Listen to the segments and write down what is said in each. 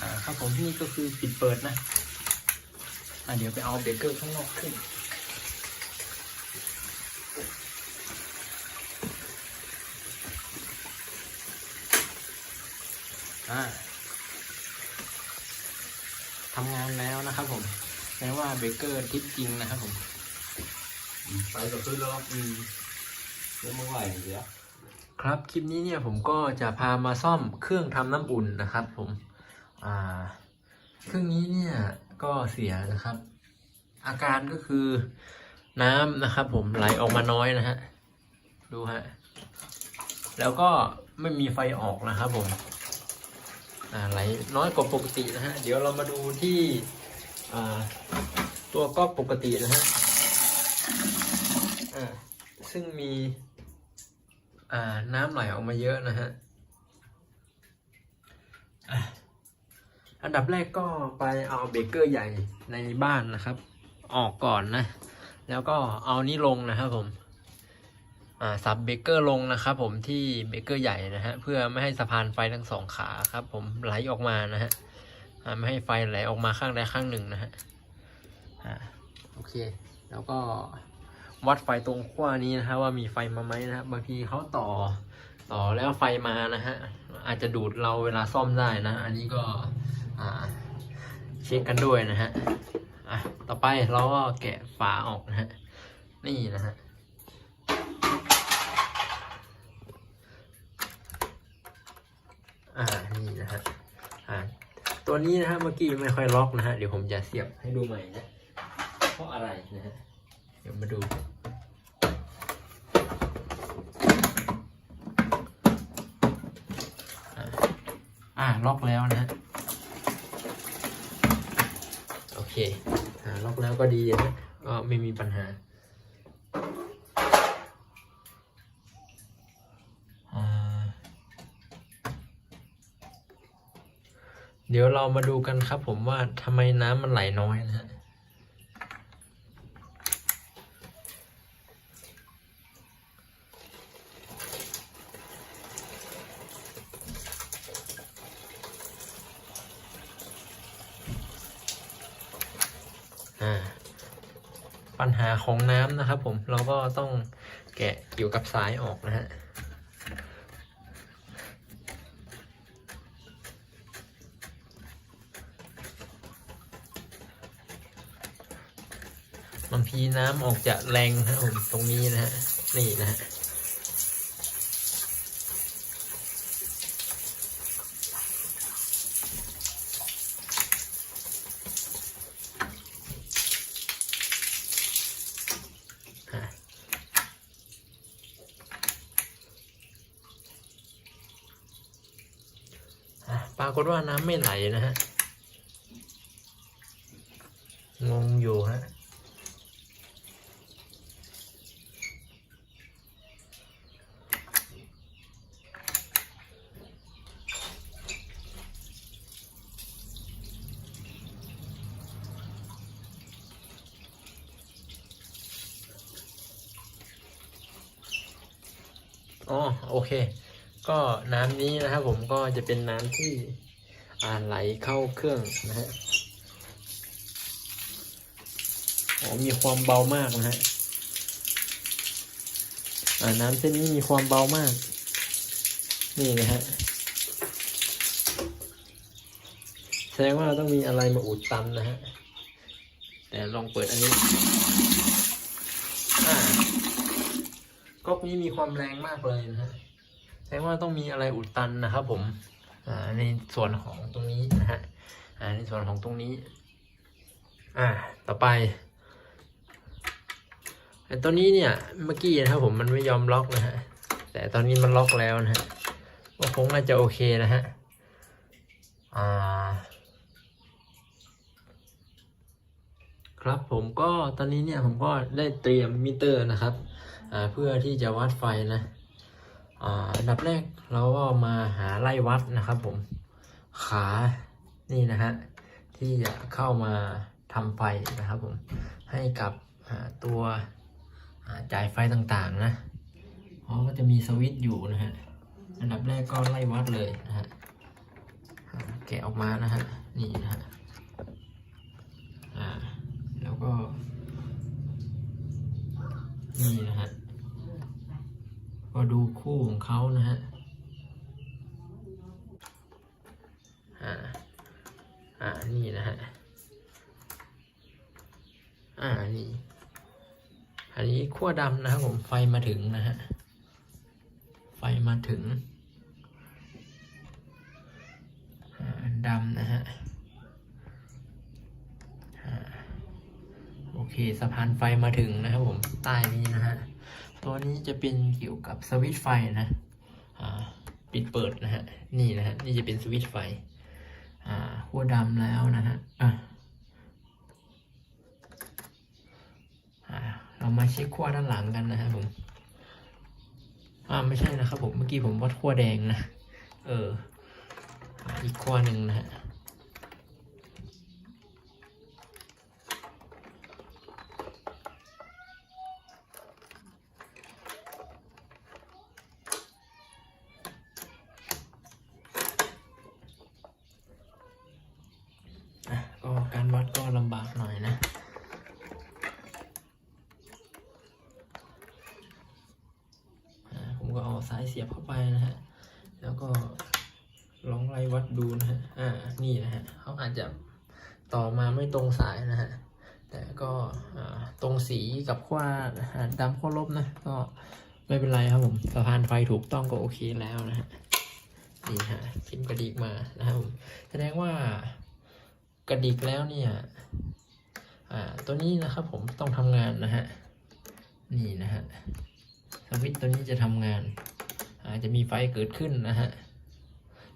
อ่าครับผมนี่ก็คือปิดเปิดนะอ่าเดี๋ยวไปเอาเบรกเกอร์ข้างนอกขึ้นอ่าทำงานแล้วนะครับผมแม้ว่าเบรกเกอร์ทิปจริงนะครับผมไปกับขึ้นแล้วอืมเรื่องเมื่อไหร่เดี๋ยวครับ คลิปนี้เนี่ยผมก็จะพามาซ่อมเครื่องทำน้ำอุ่นนะครับผม อ่าเครื่องนี้เนี่ยก็เสียนะครับ อาการก็คือน้ำนะครับ ผมไหลออกมาน้อยนะฮะดูฮะแล้วก็ไม่มีไฟออกนะครับ ผมอ่าไหลน้อยกว่าปกตินะฮะเดี๋ยวเรามาดูที่อ่าตัวก๊อกปกตินะฮะอ่าซึ่งมีอ่าน้ำไหลออกมาเยอะนะฮะอะ อันดับแรกก็ไปเอาเบเกอร์ใหญ่ในบ้านนะครับ ออกก่อนนะ แล้วก็เอานี้ลงนะครับผมอ่าสับเบเกอร์ลงนะครับผมที่เบเกอร์ใหญ่นะฮะเพื่อไม่ให้สะพานไฟทั้งสองขาครับ ผมไหลออกมานะฮะไม่ให้ไฟไหลออกมาข้างใดข้างหนึ่งนะฮะอ่าโอเค แล้วก็วัดไฟตรงขั้วนี้นะฮะว่ามีไฟมาไหมนะครับบางทีเขาต่อต่อแล้วไฟมานะฮะอาจจะดูดเราเวลาซ่อมได้นะ อันนี้ก็ อ่า เช็คกันด้วยนะฮะ อะ ต่อไปเราก็แกะฝาออกนะฮะ นี่นะฮะอ่า นี่นะฮะ อ่า ตัวนี้นะฮะ เมื่อกี้ไม่ค่อยล็อกนะฮะ เดี๋ยวผมจะเสียบให้ดูใหม่นะ เพราะอะไรนะฮะ เดี๋ยวมาดูอ่าล็อกแล้วนะฮะ เคอ่าล็อกแล้วก็ดีนะก็ไม่มีปัญหาเดี๋ยวเรามาดูกันครับผมว่าทำไมน้ำมันไหลน้อยนะฮะ อ่าปัญหาของน้ำนะครับผมเราก็ต้องแกะเกี่กับสายออกนะฮะบางทีน้ำออกจะแรงนะครับผมตรงนี้นะฮะนี่นะฮะ ปรากฏว่าน้ำไม่ไหลนะฮะ งงอยู่ฮะ อ๋อ โอเค ก็น้ำนี้นะครับผมก็จะเป็นน้ำที่อ่าไหลเข้าเครื่องนะฮะอ๋อมีความเบามากนะฮะอ่าน้ำเส้นนี้มีความเบามาก นี่นะฮะแสดงว่าต้องมีอะไรมาอุดตันนะฮะ แต่ลองเปิดอันนี้อ่าก๊อกนี้มีความแรงมากเลยนะฮะ แสดงว่าต้องมีอะไรอุดตันนะครับ ผมอ่าในส่วนของตรงนี้นะฮะอ่าในส่วนของตรงนี้ อ่า ต่อไปไอ้ตัวนี้เนี่ยเมื่อกี้นะครับผมมันไม่ยอมล็อกนะฮะแต่ตอนนี้มันล็อกแล้วนะฮะก็คงน่าจะโอเคนะฮะอ่าครับผมก็ตอนนี้เนี่ยผมก็ได้เตรียมมิเตอร์นะครับอ่าเพื่อที่จะวัดไฟนะ อันดับแรกเราก็มาหาไล่วัดนะครับผมขานี่นะฮะที่จะเข้ามาทำไฟนะครับผมให้กับตัวจ่ายไฟต่างๆนะเพราะก็จะมีสวิตช์อยู่นะฮะอันดับแรกก็ไล่วัดเลยนะฮะแกะออกมานะฮะนี่นะฮะอ่าแล้วก็นี่นะฮะ ก็ดูคู่ของเขานะฮะอ่าอ่านี่นะฮะอ่านี่อันนี้ขั้วดำนะครับผมไฟมาถึงนะฮะไฟมาถึงดำนะฮะโอเคสะพานไฟมาถึงนะครับผมใต้นี้นะฮะ ตัวนี้จะเป็นเกี่ยวกับสวิตช์ไฟนะปิดเปิดนะฮะ นี่นะฮะ นี่จะเป็นสวิตช์ไฟ อ่าขั้วดำแล้วนะฮะอะเรามาเช็คขั้วด้านหลังกันนะครับผม อ่าไม่ใช่นะครับผม เมื่อกี้ผมวัดขั้วแดงนะ เออ อีกขั้วหนึ่งนะฮะก็การวัดก็ลำบากหน่อยนะ อ่าผมก็ เสียบเข้าไปนะฮะ แล้วก็ลองไล่วัดดูนะฮะ อ่า นี่นะฮะเขาอาจจะต่อมาไม่ตรงสายนะฮะ แต่ก็ตรงสีกับขั้วดำขั้วลบนะ ก็ไม่เป็นไรครับผม สะพานไฟถูกต้องก็โอเคแล้วนะฮะ นี่ฮะชิ้นกระดิกมานะครับผม แสดงว่ากระดิกแล้วเนี่ย อ่า ตัวนี้นะครับผมต้องทำงานนะฮะ นี่นะฮะสวิตช์ตัวนี้จะทำงาน อาจจะมีไฟเกิดขึ้นนะฮะ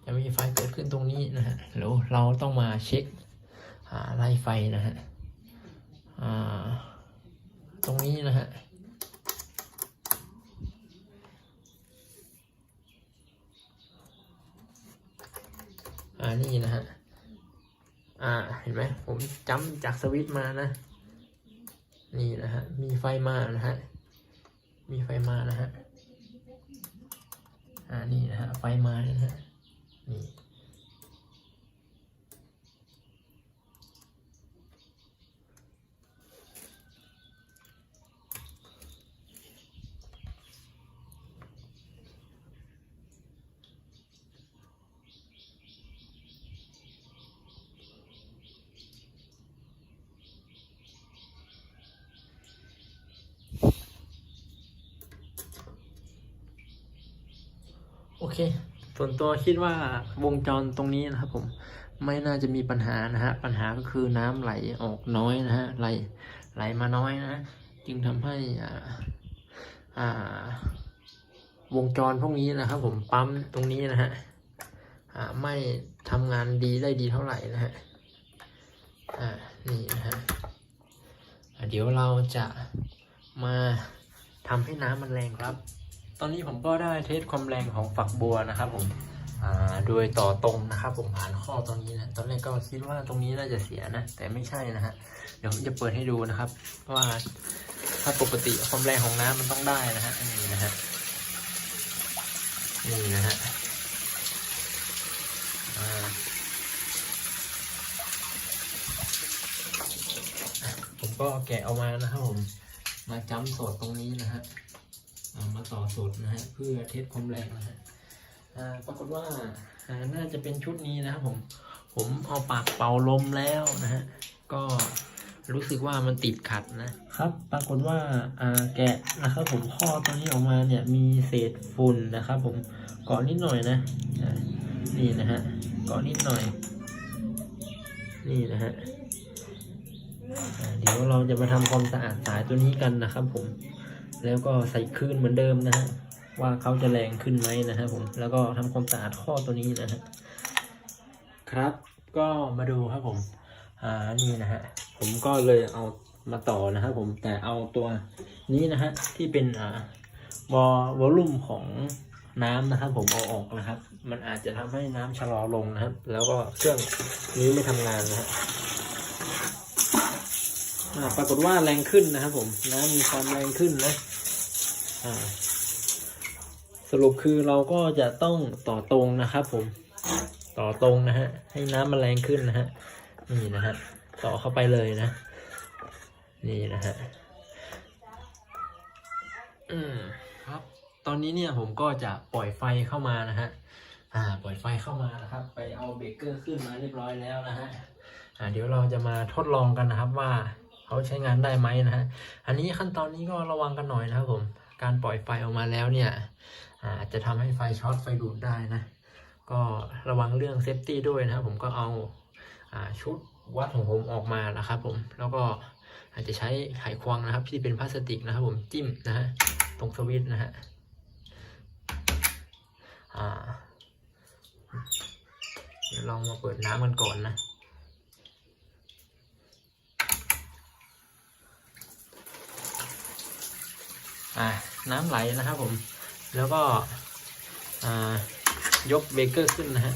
จะมีไฟเกิดขึ้นตรงนี้นะฮะแล้วเราต้องมาเช็คหาไล่ไฟนะฮะตรงนี้นะฮะอ่านี่นะฮะอ่าเห็นไหมผมจำจากสวิตมานะ นี่นะฮะมีไฟมานะฮะมีไฟมานะฮะ นี่นะฮะไฟมานะฮะนี่ เค ส่วนตัวคิดว่าวงจรตรงนี้นะครับผมไม่น่าจะมีปัญหานะฮะ ปัญหาก็คือน้ำไหลออกน้อยนะฮะ ไหลไหลมาน้อยนะ จึงทำให้อ่าอ่าวงจรพวกนี้นะครับ ผมปั๊มตรงนี้นะฮะอ่าไม่ทำงานดีได้ดีเท่าไหร่นะฮะอ่านี่นะฮะเดี๋ยวเราจะมาทำให้น้ำมันแรงครับ อนนี้ผมก็ได้เทสความแรงของฝักบัวนะครับผมโดยต่อตรงนะครับ ผมผ่านข้อตรงนี้นะ ตอนแรกก็คิดว่าตรงนี้น่าจะเสียนะ แต่ไม่ใช่นะฮะ เดี๋ยวผมจะเปิดให้ดูนะครับ ว่าถ้าปกติความแรงของน้ำมันต้องได้นะฮะ นี่นะฮะ นี่นะฮะผมก็แกะออกมานะครับผม มาจ้ำสดตรงนี้นะฮะ อ่ามาต่อสูตรนะฮะเพื่อเทสความแรงนะฮะปรากฏว่าน่าจะเป็นชุดนี้นะครับผม ผมเอาปากเป่าลมแล้วนะฮะก็รู้สึกว่ามันติดขัดนะครับ ปรากฏว่าแกะนะครับผมข้อตัวนี้ออกมาเนี่ยมีเศษฝุ่นนะครับ ผมเกาะนิดหน่อยนะนี่นะฮะเกาะนิดหน่อย นี่นะฮะเดี๋ยวเราจะมาทำความสะอาดสายตัวนี้กันนะครับผม แล้วก็ใส่คลื่นเหมือนเดิมนะฮะว่าเขาจะแรงขึ้นไหมนะฮะผมแล้วก็ทำความสะอาดข้อตัวนี้นะฮะครับก็มาดูครับผมอ่านี่นะฮะผมก็เลยเอามาต่อนะครับผมแต่เอาตัวนี้นะฮะที่เป็นอ่าวอวอลลุ่มของน้ำนะครับ ผมเอาออกนะครับ มันอาจจะทำให้น้ำชะลอลงนะครับ แล้วก็เครื่องนี้ไม่ทำงานนะฮะอ่า ปรากฏว่าแรงขึ้นนะครับผมน้ำมีความแรงขึ้นนะสรุปคือเราก็จะต้องต่อตรงนะครับผมต่อตรงนะฮะให้น้ำมันแรงขึ้นนะฮะนี่นะฮะต่อเข้าไปเลยนะ นี่นะฮะอืมครับ ตอนนี้เนี่ยผมก็จะปล่อยไฟเข้ามานะฮะอ่าปล่อยไฟเข้ามานะครับ ไปเอาเบรกเกอร์ขึ้นมาเรียบร้อยแล้วนะฮะอ่าเดี๋ยวเราจะมาทดลองกันนะครับว่า เขาใช้งานได้ไหมนะฮะ อันนี้ขั้นตอนนี้ก็ระวังกันหน่อยนะครับผม การปล่อยไฟออกมาแล้วเนี่ยอาจจะทำให้ไฟช็อตไฟดูดได้นะ ก็ระวังเรื่องเซฟตี้ด้วยนะครับผมก็เอาอชุดวัดของผมออกมานะครับผม แล้วก็อาจจะใช้ไขควงนะครับที่เป็นพลาสติกนะครับผมจิ้มนะฮะตรงสวิตช์นะฮะลองมาเปิดน้ำกันก่อนนะ น้ำไหลนะครับผม แล้วก็ยกเบเกอร์ขึ้นนะฮะ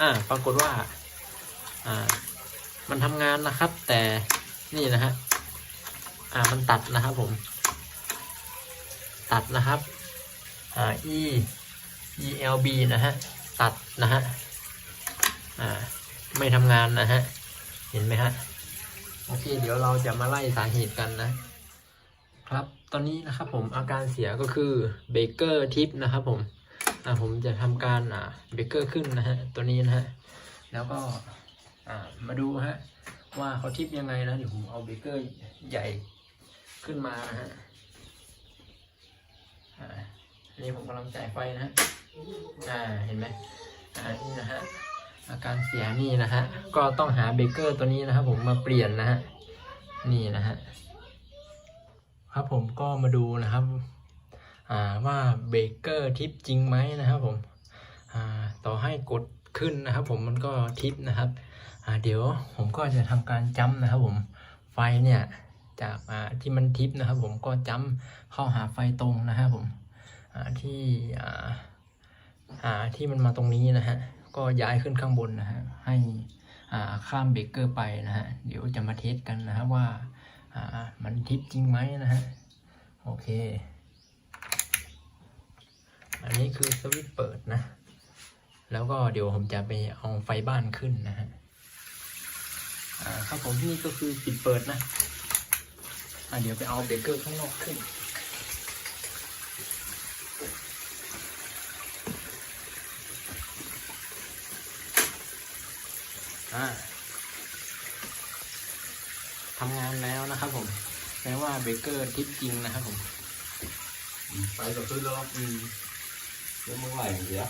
อ่าปรากฏว่าอ่า มันทำงานนะครับ แต่นี่นะฮะอ่ามันตัดนะครับผม ตัดนะครับอ่า e e l b นะฮะตัดนะฮะอ่าไม่ทำงานนะฮะเห็นไหมฮะโอเค เดี๋ยวเราจะมาไล่สาเหตุกันนะ ครับตอนนี้นะครับผมอาการเสียก็คือเบเกอร์ทิปนะครับผมอ่าผมจะทำการอ่าเบเกอร์ขึ้นนะฮะตัวนี้นะฮะแล้วก็อ่ามาดูฮะว่าเขาทิปยังไงนะเดี๋ยวผมเอาเบเกอร์ใหญ่ขึ้นมานะฮะอ่าอันนี้ผมกำลังจ่ายไฟนะฮะอ่าเห็นไหมอ่านี่นะฮะอาการเสียนี่นะฮะก็ต้องหาเบเกอร์ตัวนี้นะครับผมมาเปลี่ยนนะฮะนี่นะฮะ ครับผมก็มาดูนะครับว่าเบเกอร์ทิปจริงไหมนะครับผมต่อให้กดขึ้นนะครับ ผมมันก็ทิปนะครับเดี๋ยวผมก็จะทำการจ้ำนะครับ ผมไฟเนี่ยจากที่มันทิปนะครับ ผมก็จ้ำเข้าหาไฟตรงนะครับผมที่ที่มันมาตรงนี้นะฮะก็ย้ายขึ้นข้างบนนะฮะให้ข้ามเบเกอร์ไปนะฮะเดี๋ยวจะมาเทสกันนะครับว่า อ่ามันทิปจริงไหมนะฮะ โอเค อันนี้คือสวิตช์เปิดนะ แล้วก็เดี๋ยวผมจะไปเอาไฟบ้านขึ้นนะฮะ อ่าครับผมนี่ก็คือปิดเปิดนะ อ่าเดี๋ยวไปเอาเบรกเกอร์ข้างนอกขึ้นอ่า ทำงานแล้วนะครับ ผมแปลว่าเบเกอร์ทิปจริงนะครับผม ไปกับขึ้นแล้วอืมเดี๋ยวมึงไหวเดี๋ยว